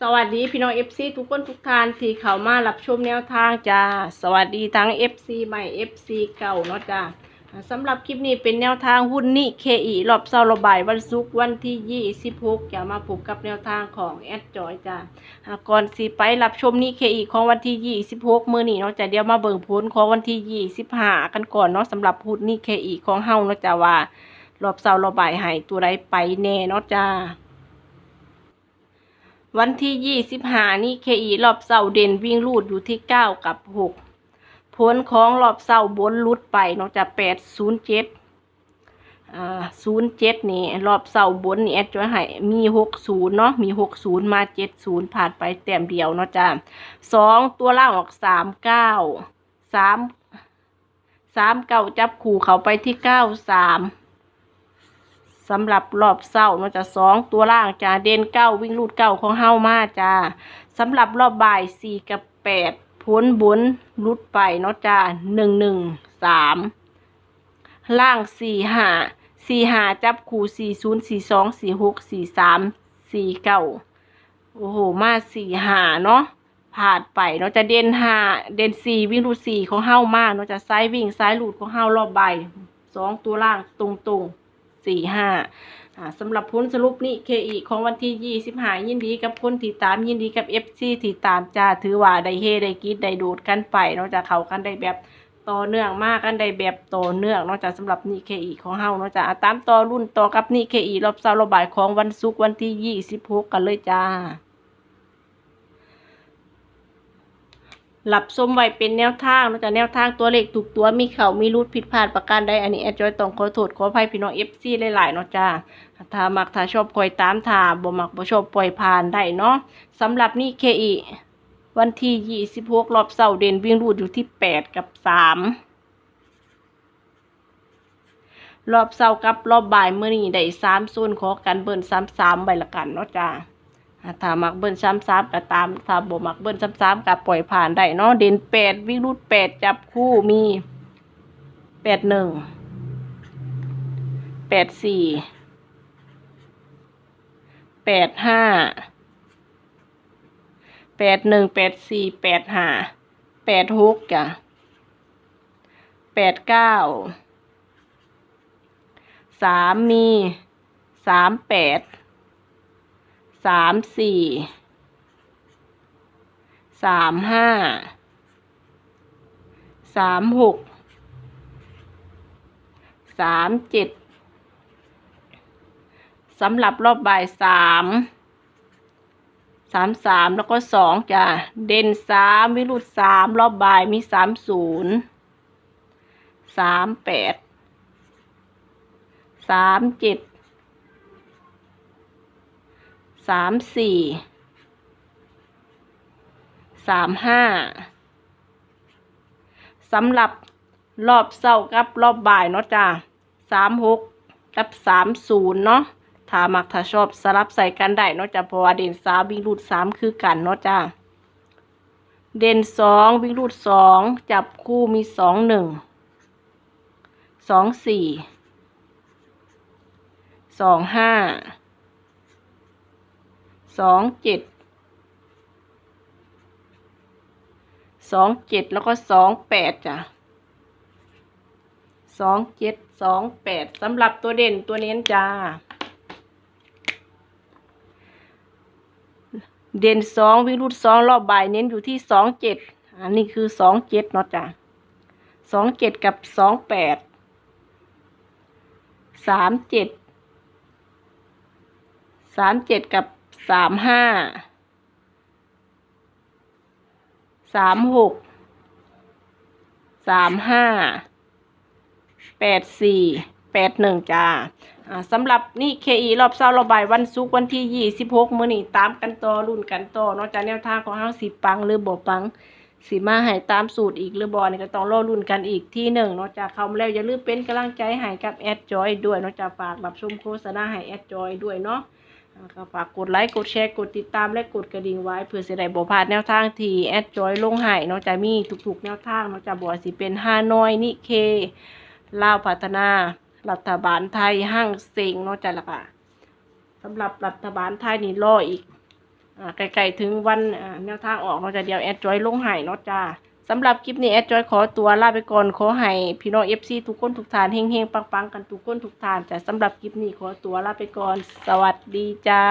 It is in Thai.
สวัสดีพี่น้องเอฟซีทุกคนทุกทานที่เข้ามารับชมแนวทางจ้าสวัสดีทั้งเอฟซีใหม่เอฟซีเก่าเนาะจ้าสำหรับคลิปนี้เป็นแนวทางหุ้นนี่เคอีรอบเสาร์ระบายวันศุกร์วันที่ 26จะมาพบกับแนวทางของแอดจอยจ้าก่อนสิไปรับชมนี่เคอีของวันที่ 26 มื้อนี้เนาะจ้าเดี๋ยวมาเบิ่งผลของวันที่ 25 กันก่อนเนาะสำหรับหุ้นนี่เคอีของเฮาเนาะจ้าว่ารอบเสาร์ระบายให้ตัวใดไปแน่เนาะจ้า วันที่ยี่สิบห้านี่เคอีรอบเสาเด่นวิ่งลูดอยู่ที่เก้ากับหกผลของรอบเสาบนลุดไปนอกจากแปดศูนย์เจ็ดอ่าศูนย์เจ็ดนี่รอบเสาบนนี่แอดจะให้มีหกศูนย์เนาะมีหกศูนย์มาเจ็ดศูนย์ผ่านไปแต้มเดียวเนาะจ้าสองตัวล่างออกสามเก้าสามสามเก้าจับขู่เขาไปที่เก้าสาม สำหรับรอบเศร้าเนาะจะสองตัวล่างจ้าเด่นเก้าวิ่งลูดเก้าของเฮามาจ้าสำหรับรอบบ่ายสี่กับแปดพ้นบนลุดไปเนาะจ้าหนึ่งหนึ่งสามล่างสี่ห้าสี่ห้าจับคู่สี่ศูนย์สี่สองสี่หกสี่สามสี่เก้าโอ้โหมาสี่ห้าเนาะผ่านไปเนาะจะเด่นห้าเด่นสี่วิ่งลูดสี่ของเฮามาเนาะจะซ้ายวิ่งซ้ายลูดของเฮารอบบ่ายสองตัวล่างตรงตรงๆ สี่ห้าสำหรับผลสรุปนี่เคอีของวันที่ยี่สิบห้ายินดีกับคนที่ตามยินดีกับเอฟซีที่ตามจ้าถือว่าได้เฮได้กรีดได้ดูดกันไปนอกจากเขากันได้แบบต่อเนื่องมากกันได้แบบต่อเนื่องนอกจากสำหรับนี่เคอีของเฮานอกจากตามต่อรุ่นต่อกับนี่เคอีรอบเสาร์รอบบ่ายของวันศุกร์วันที่ยี่สิบหกกันเลยจ้า หลับส้มไว้เป็นแนวทางนอกจากแนวทางตัวเลขถูกตัวมีเขามีรูดผิดพลาดประการใดอันนี้แอดจอยต้องขอโทษขออภัยพี่น้องเอฟซีหลายๆเนาะจ้าถ้ามักถ้าชอบคอยตามถ้าบ่มักบ่ชอบปล่อยผ่านได้เนาะสำหรับนี่เคอีวันที่ยี่สิบหกรอบเสาร์เด่นวิ่งรูดอยู่ที่แปดกับสามรอบเสาร์กับรอบบ่ายเมื่อนี้ได้สามโซนขอกันเบิ่นสามสามใบละกันเนาะจ้า ถ้ามักเบิ้ลซ้ำๆก็ตามถ้าบ่มักเบิ้ลซ้ำๆก็ปล่อยผ่านได้เนาะเด่นแปดวิ่งรูดแปดจับคู่มีแปดหนึ่งแปดสี่แปดห้าแปดหนึ่งแปดสี่แปดห้าแปดหกจ้ะแปดเก้าสามมีสามแปด สามสี่สามห้าสามหกสามเจ็ดสำหรับรอบบ่ายสามสามสามแล้วก็สองจ้ะ เด่นสามวิรุตสามรอบบ่ายมีสามศูนย์สามแปดสามเจ็ด สามสี่สามห้าสำหรับรอบเศร้ากับรอบบ่ายเนาะจ้าสามหกกับสามศูนย์เนาะถ้ามักถ้าชอบสลับใส่กันได้เนาะจ้าเพราะว่าเด่นสามวิ่งรูดสามคือกันเนาะจ้าเด่นสองวิ่งรูดสองจับคู่มีสองหนึ่งสองสี่สองห้า สองเจ็ดสองเจ็ดแล้วก็สองแปดจ้ะสองเจ็ดสองแปดสำหรับตัวเด่นตัวเน้นจ้า เด่นสองวิรุธสองรอบบ่ายเน้นอยู่ที่สองเจ็ดอันนี้คือสองเจ็ดเนาะจ้ะสองเจ็ดกับสองแปดสามเจ็ดสามเจ็ดกับ สามห้า สามหก สามห้า แปดสี่ แปดหนึ่งจ้าอ่าสำหรับนี่เคอีรอบเช้ารอบบ่ายวันศุกร์วันที่ยี่สิบหกมื้อนี้ตามกันต่อรุ่นกันต่อเนอกจากแนวทางของเฮาสิปังหรือบ่ปังสิมาให้ตามสูตรอีกหรือบ่นี่ก็ต้องรอรุ่นกันอีกที่หนึ่งเนอกจากเขามาแล้วอย่าลืมเป็นกำลังใจให้กับแอดจอยด้วยเนอกจากฝากรับชมโฆษณาให้แอดจอยด้วยเนาะ ก็ฝากกดไลค์กดแชร์กดติดตามและกดกระดิ่งไว้เพื่อจะได้บ่พลาดแนวทางที่แอดจอยลงให้เนาะจะมีทุกๆ แนวทางเนาะจะบอกว่สิเป็นฮานอยนิเคลาวพัฒนา รัฐบาลไทยห้างเซ็งเนาะจ้ะละค่ะสำหรับรัฐบาลไทยนี่รออีกอ่าใกลๆถึงวันแนวทางออกเนาะจ้ะเดียวแอดจอยลงให้เนาะจ้า สำหรับคลิปนี้แอดจอยขอตัวลาไปก่อนขอให้พี่น้องเอฟซีทุกคนทุกทานเฮงเฮงปังปังกันทุกคนทุกทานแต่สำหรับคลิปนี้ขอตัวลาไปก่อน สวัสดีจ้า